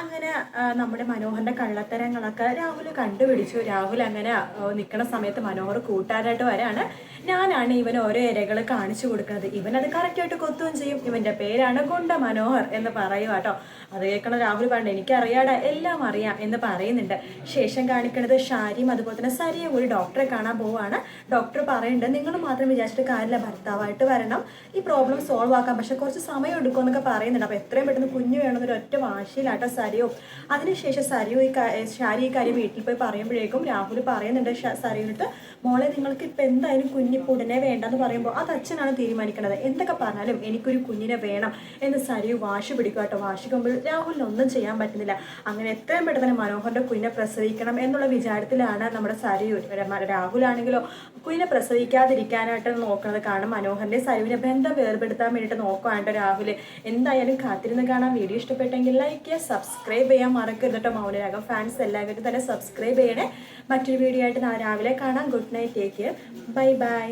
അങ്ങനെ നമ്മുടെ മനോഹറിന്റെ കള്ളത്തരങ്ങളൊക്കെ രാഹുൽ കണ്ടുപിടിച്ചു. രാഹുൽ അങ്ങനെ നിൽക്കുന്ന സമയത്ത് മനോഹർ കൂട്ടാനായിട്ട് വരാണ്. ഞാനാണ് ഇവൻ ഓരോ ഇരകൾ കാണിച്ചു കൊടുക്കുന്നത്. ഇവൻ അത് കറക്റ്റായിട്ട് കൊത്തുകയും ചെയ്യും. ഇവന്റെ പേരാണ് കൊണ്ട മനോഹർ എന്ന് പറയുക കേട്ടോ. അത് കേൾക്കണ രാഹുൽ പറഞ്ഞു എനിക്കറിയാടാ എല്ലാം അറിയാം എന്ന് പറയുന്നുണ്ട്. ശേഷം കാണിക്കുന്നത് ഷാരിയും അതുപോലെ തന്നെ സരിയും ഒരു ഡോക്ടറെ കാണാൻ പോവാണ്. ഡോക്ടർ പറയുന്നുണ്ട് നിങ്ങൾ മാത്രം വിചാരിച്ചിട്ട് കാര്യമില്ല ഭർത്താവായിട്ട് വരണം. ഈ പ്രോബ്ലം സോൾവ് ആക്കാം. പക്ഷെ കുറച്ച് സമയം എടുക്കുമെന്നൊക്കെ പറയുന്നുണ്ട്. അപ്പോൾ എത്രയും പെട്ടെന്ന് കുഞ്ഞു വേണമെന്നൊരു ഒറ്റ വാശിയിലാട്ടോ സരിയോ? അതിനുശേഷം സരിയോ ഈ ശാരി ഈ കാര്യം വീട്ടിൽ പോയി പറയുമ്പോഴേക്കും രാഹുൽ പറയുന്നുണ്ട് സരിയോട്ട് മോളെ നിങ്ങൾക്ക് ഇപ്പം എന്തായാലും കുഞ്ഞിപ്പോൾ ഉടനെ വേണ്ടെന്ന് പറയുമ്പോൾ അത് അച്ഛനാണ് തീരുമാനിക്കുന്നത് എന്തൊക്കെ പറഞ്ഞാലും എനിക്കൊരു കുഞ്ഞിനെ വേണം എന്ന് സരിയു വാശി പിടിക്കുക കേട്ടോ. വാശിക്കുമ്പോൾ രാഹുലിന് ഒന്നും ചെയ്യാൻ പറ്റുന്നില്ല. അങ്ങനെ എത്രയും പെട്ടെന്ന് തന്നെ മനോഹറിന്റെ കുഞ്ഞിനെ പ്രസവിക്കണം എന്നുള്ള വിചാരത്തിലാണ് നമ്മുടെ സരിയു രാഹുലാണെങ്കിലോ കുഞ്ഞിനെ പ്രസവിക്കാതിരിക്കാനായിട്ട് നോക്കുന്നത് കാരണം മനോഹറിന്റെ സരുവിനെ ബന്ധം വേർപെടുത്താൻ വേണ്ടിയിട്ട് നോക്കുകയാണ് രാഹുൽ എന്തായാലും കാത്തിരുന്ന് കാണാൻ വീഡിയോ ഇഷ്ടപ്പെട്ടെങ്കിൽ ലൈക്ക് ചെയ്യുക സബ്സ്ക്രൈബ് ചെയ്യാൻ മറക്കരുത് കേട്ടോ മൗനരാഗം ഫാൻസ് എല്ലാവരും തന്നെ സബ്സ്ക്രൈബ് ചെയ്യണേ. മറ്റൊരു വീഡിയോ ആയിട്ട് രാവിലെ കാണാം. Good night take care bye bye